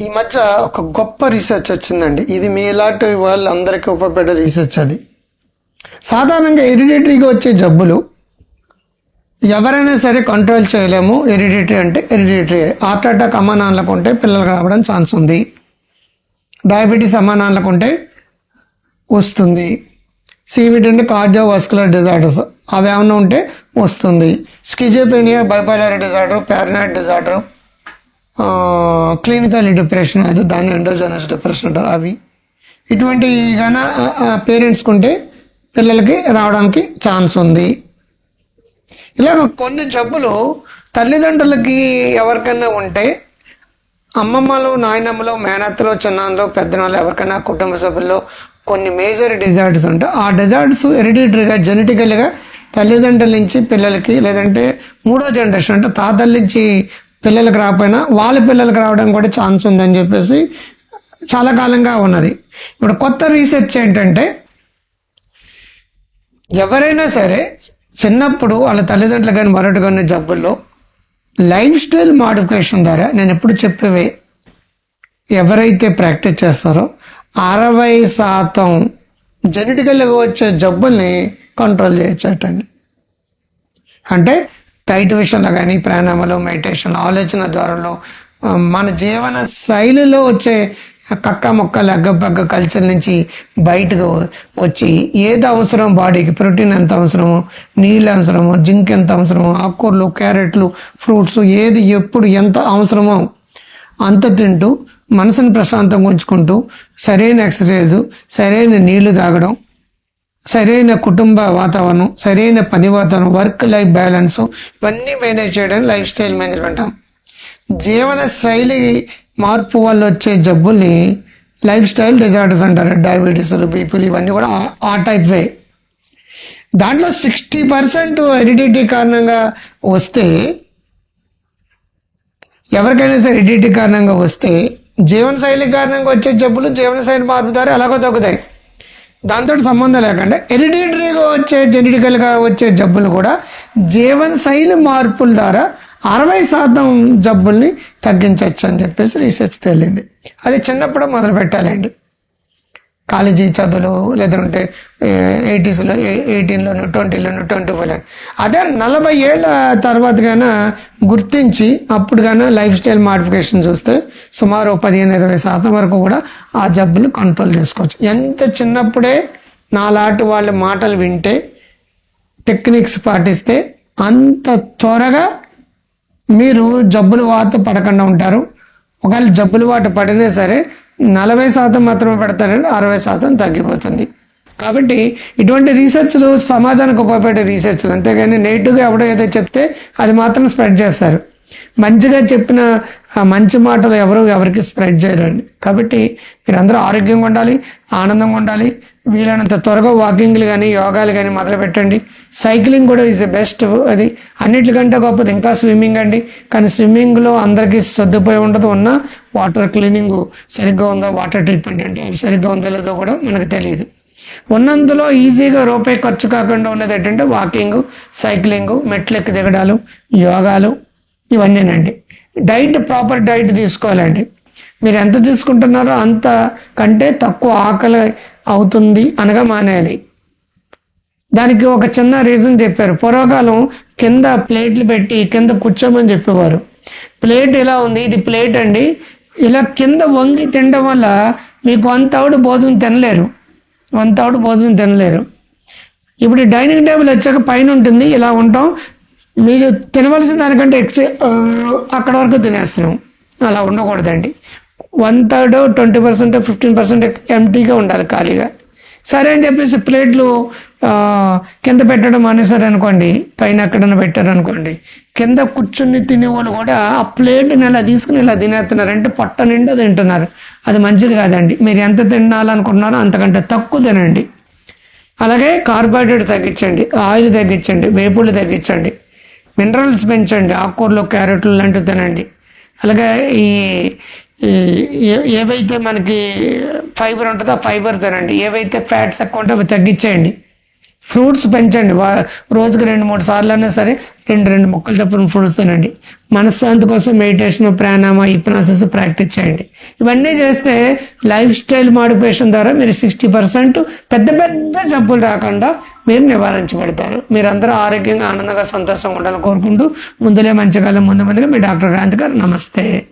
ఈ మధ్య ఒక గొప్ప రీసెర్చ్ వచ్చిందండి. ఇది మీలాంటి వాళ్ళందరికీ ఉపయోగపడే రీసెర్చ్ అది. సాధారణంగా ఎరిడిటరీగా వచ్చే జబ్బులు ఎవరైనా సరే కంట్రోల్ చేయలేము. ఎరిడిటరీ అంటే ఎరిడిటరీ హార్ట్ అటాక్ అమ్మానాన్నలకు ఉంటే పిల్లలు రావడం ఛాన్స్ ఉంది. డయాబెటీస్ అమ్మానాన్నలకు ఉంటే వస్తుంది. సివిడ్ అంటే కార్డియోవాస్కులర్ డిజార్డర్స్ అవి ఏమైనా ఉంటే వస్తుంది. Schizophrenia bipolar disorder paranoid disorder clinical depression అది దాన్ని ఎండోజనస్ డిప్రెషన్ అంటారు అవి. ఇటువంటి గాన పేరెంట్స్కి ఉంటే పిల్లలకి రావడానికి ఛాన్స్ ఉంది. ఇలాగ కొన్ని జబ్బులు తల్లిదండ్రులకి ఎవరికైనా ఉంటే అమ్మమ్మలు నాయనమ్మలు మేనత్తలు చిన్నాన్నలు పెద్దనాళ్ళు ఎవరికైనా కుటుంబ సభ్యుల్లో కొన్ని మేజర్ డిజార్డర్స్ ఉంటాయి ఆ డిజార్డర్స్ హెరిడిటరీగా జెనెటికల్గా తల్లిదండ్రుల నుంచి పిల్లలకి లేదంటే మూడో జనరేషన్ అంటే తాతల నుంచి పిల్లలకు రాకపోయినా వాళ్ళ పిల్లలకు రావడం కూడా ఛాన్స్ ఉందని చెప్పేసి చాలా కాలంగా ఉన్నది. ఇప్పుడు కొత్త రీసెర్చ్ ఏంటంటే ఎవరైనా సరే చిన్నప్పుడు వాళ్ళ తల్లిదండ్రులు కానీ మరొకటి కానీ జబ్బుల్లో లైఫ్ స్టైల్ మాడిఫికేషన్ ద్వారా నేను ఎప్పుడు చెప్పేవే ఎవరైతే ప్రాక్టీస్ చేస్తారో అరవై శాతం జెనెటికల్గా వచ్చే జబ్బుల్ని కంట్రోల్ చేయొచ్చటండి అంటే టైట్ విషయంలో కానీ ప్రాణాయామాలు మెడిటేషన్ ఆలోచన ద్వారాలో మన జీవన శైలిలో వచ్చే కక్క మొక్క లగ్గబగ్గ కల్చర్ నుంచి బయటకు వచ్చి ఏది అవసరం బాడీకి ప్రోటీన్ ఎంత అవసరమో నీళ్ళు అవసరమో జింక్ ఎంత అవసరమో ఆకుకూరలు క్యారెట్లు ఫ్రూట్స్ ఏది ఎప్పుడు ఎంత అవసరమో అంత తింటూ మనసుని ప్రశాంతంగా ఉంచుకుంటూ సరైన ఎక్సర్సైజు సరైన నీళ్ళు తాగడం సరైన కుటుంబ వాతావరణం సరైన పని వాతావరణం వర్క్ లైఫ్ బ్యాలెన్స్ ఇవన్నీ మేనేజ్ చేయడం లైఫ్ స్టైల్ మేనేజ్మెంట్ జీవన శైలి మార్పు వల్ల వచ్చే జబ్బుల్ని లైఫ్ స్టైల్ డిజార్డర్స్ అంటారు డయాబెటీస్ బీపీలు ఇవన్నీ కూడా ఆ- ఆ టైప్ వే. దాంట్లో సిక్స్టీ పర్సెంట్ హెరిడిటీ కారణంగా వస్తే ఎవరికైనా సరే హెరిడిటీ కారణంగా వస్తే జీవనశైలి కారణంగా వచ్చే జబ్బులు జీవనశైలి మార్పు ద్వారా ఎలాగో తగ్గుతాయి. దాంతో సంబంధం లేకుండా. హెరిడిటరీగా వచ్చే జెనెటికల్గా వచ్చే జబ్బులు కూడా జీవన శైలి మార్పుల ద్వారా అరవై శాతం జబ్బుల్ని తగ్గించవచ్చు అని చెప్పేసి రీసెర్చ్ తేలింది. అది చిన్నప్పుడు మొదలు పెట్టాలండి కాలేజీ చదువులు లేదంటే ఎయిటీస్లో ఎయిటీన్లోను ట్వంటీలోను ట్వంటీ ఫైవ్లో అదే నలభై ఏళ్ళ తర్వాత గాన గుర్తించి అప్పుడు కానీ లైఫ్ స్టైల్ మాడిఫికేషన్ చూస్తే సుమారు పదిహేను ఇరవై శాతం వరకు కూడా ఆ జబ్బులు కంట్రోల్ చేసుకోవచ్చు. ఎంత చిన్నప్పుడే నాలాంటి వాళ్ళ మాటలు వింటే టెక్నిక్స్ పాటిస్తే అంత త్వరగా మీరు జబ్బులు వాత పడకుండా ఉంటారు. ఒకవేళ జబ్బులు వాట పడినా సరే నలభై శాతం మాత్రమే పెడతారంటే అరవై శాతం తగ్గిపోతుంది. కాబట్టి ఇటువంటి రీసెర్చ్లు సమాజానికి ఉపయోగపడే రీసెర్చ్లు. అంతేగాని నెగిటివ్గా ఎవడో ఏదో చెప్తే అది మాత్రం స్ప్రెడ్ చేస్తారు. మంచిగా చెప్పిన మంచి మాటలు ఎవరు ఎవరికి స్ప్రెడ్ చేయరండి. కాబట్టి మీరందరూ ఆరోగ్యంగా ఉండాలి ఆనందంగా ఉండాలి వీలైనంత త్వరగా వాకింగ్లు కానీ యోగాలు కానీ మొదలు పెట్టండి. సైక్లింగ్ కూడా ఈజ్ ద బెస్ట్ అది అన్నిటికంటే గొప్పది. ఇంకా స్విమ్మింగ్ అండి. కానీ స్విమ్మింగ్లో అందరికీ సర్దుపోయి ఉండదు ఉన్న వాటర్ క్లీనింగ్ సరిగ్గా ఉందో వాటర్ ట్రీట్మెంట్ అంటే అవి సరిగ్గా ఉందో లేదో కూడా మనకు తెలియదు. ఉన్నంతలో ఈజీగా రూపాయి ఖర్చు కాకుండా ఉన్నది ఏంటంటే వాకింగ్ సైక్లింగ్ మెట్లెక్కి దిగడాలు యోగాలు ఇవన్నీనండి. డైట్ ప్రాపర్ డైట్ తీసుకోవాలండి. మీరు ఎంత తీసుకుంటున్నారో అంత కంటే తక్కువ ఆకలి అవుతుంది అనగా మానేయాలి. దానికి ఒక చిన్న రీజన్ చెప్పారు. పూర్వకాలం కింద ప్లేట్లు పెట్టి కింద కూర్చోమని చెప్పేవారు. ప్లేట్ ఇలా ఉంది? ఇది ప్లేట్ అండి. ఇలా కింద వంగి తినడం వల్ల మీకు వన్ ఆవిడ భోజనం తినలేరు. వన్ ఆవిడ భోజనం తినలేరు. ఇప్పుడు డైనింగ్ టేబుల్ వచ్చాక పైన ఉంటుంది. ఇలా ఉంటాం. మీరు తినవలసిన దానికంటే ఎక్స్ అక్కడ వరకు తినేస్తున్నాం. అలా ఉండకూడదండి. One third twenty percent fifteen percent ఎంటీగా ఉండాలి ఖాళీగా. సరే అని చెప్పేసి ప్లేట్లు కింద పెట్టడం మానేశారు అనుకోండి పైన ఎక్కడైనా పెట్టారు అనుకోండి కింద కూర్చుని తినేవాళ్ళు కూడా ఆ ప్లేట్ని ఇలా తీసుకుని ఇలా తినేస్తున్నారు. అంటే పొట్ట నిండా తింటున్నారు. అది మంచిది కాదండి. మీరు ఎంత తినాలనుకుంటున్నారో అంతకంటే తక్కువ తినండి. అలాగే కార్బోహైడ్రేట్ తగ్గించండి ఆయిల్ తగ్గించండి వేపుళ్ళు తగ్గించండి. మినరల్స్ పెంచండి. ఆకుకూరలో క్యారెట్లు లాంటివి తినండి. అలాగే ఈ ఏవైతే మనకి ఫైబర్ ఉంటుందో ఆ ఫైబర్ తినండి. ఏవైతే ఫ్యాట్స్ ఎక్కువ ఉంటే అవి తగ్గించేయండి. ఫ్రూట్స్ పెంచండి. వా- రోజుకి రెండు మూడు సార్లు అయినా సరే రెండు రెండు మొక్కలు తప్పని ఫ్రూట్స్ తినండి. మనశ్శాంతి కోసం మెడిటేషన్ ప్రాణామ ఈ ప్రాసెస్ ప్రాక్టీస్ చేయండి. ఇవన్నీ చేస్తే లైఫ్ స్టైల్ మాడిఫికేషన్ ద్వారా మీరు సిక్స్టీ పర్సెంట్ పెద్ద పెద్ద జబ్బులు రాకుండా మీరు నివారించబడతారు. మీరందరూ ఆరోగ్యంగా ఆనందంగా సంతోషంగా ఉండాలని కోరుకుంటూ ముందులే మంచి కాలం ముందు ముందుగా మీ డాక్టర్ క్రాంతి గారు నమస్తే.